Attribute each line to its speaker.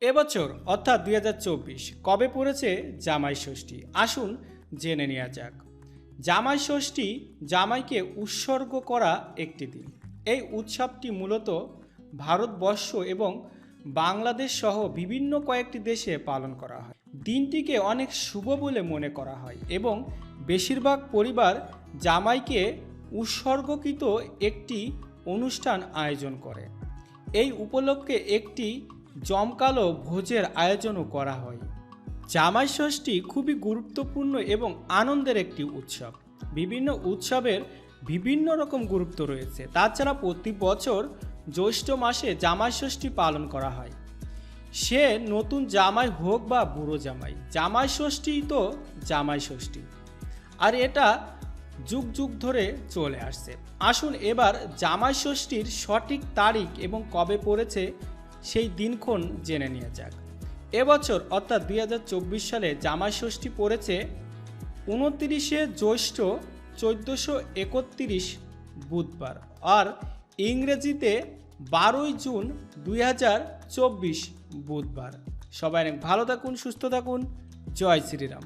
Speaker 1: এবছর, অর্থাৎ দুই হাজার চব্বিশ, কবে পড়েছে জামাই ষষ্ঠী? আসুন জেনে নেওয়া যাক। জামাই ষষ্ঠী জামাইকে উৎসর্গ করা একটি দিন। এই উৎসবটি মূলত ভারতবর্ষ এবং বাংলাদেশ সহ বিভিন্ন কয়েকটি দেশে পালন করা হয়। দিনটিকে অনেক শুভ বলে মনে করা হয় এবং বেশিরভাগ পরিবার জামাইকে উৎসর্গকৃত একটি অনুষ্ঠান আয়োজন করে। এই উপলক্ষে একটি জমকালো ভোজের আয়োজনও করা হয়। জামাই ষষ্ঠী খুবই গুরুত্বপূর্ণ এবং আনন্দের একটি উৎসব। বিভিন্ন উৎসবের বিভিন্ন রকম গুরুত্ব রয়েছে। তাছাড়া প্রতি বছর জ্যৈষ্ঠ মাসে জামাই ষষ্ঠী পালন করা হয়। সে নতুন জামাই হোক বা বুড়ো জামাই জামাই ষষ্ঠী তো জামাই ষষ্ঠী। আর এটা যুগ যুগ ধরে চলে আসছে। আসুন এবার জামাই ষষ্ঠীর সঠিক তারিখ এবং কবে পড়েছে সেই দিনক্ষণ জেনে নেওয়া যাক। এবছর অর্থাৎ দুই চব্বিশ সালে জামাই ষষ্ঠী পড়েছে উনত্রিশে জ্যৈষ্ঠ চোদ্দোশো একত্রিশ বুধবার আর ইংরেজিতে বারোই জুন দুই হাজার চব্বিশ বুধবার। সবাই অনেক ভালো থাকুন, সুস্থ থাকুন। জয় শ্রীরাম।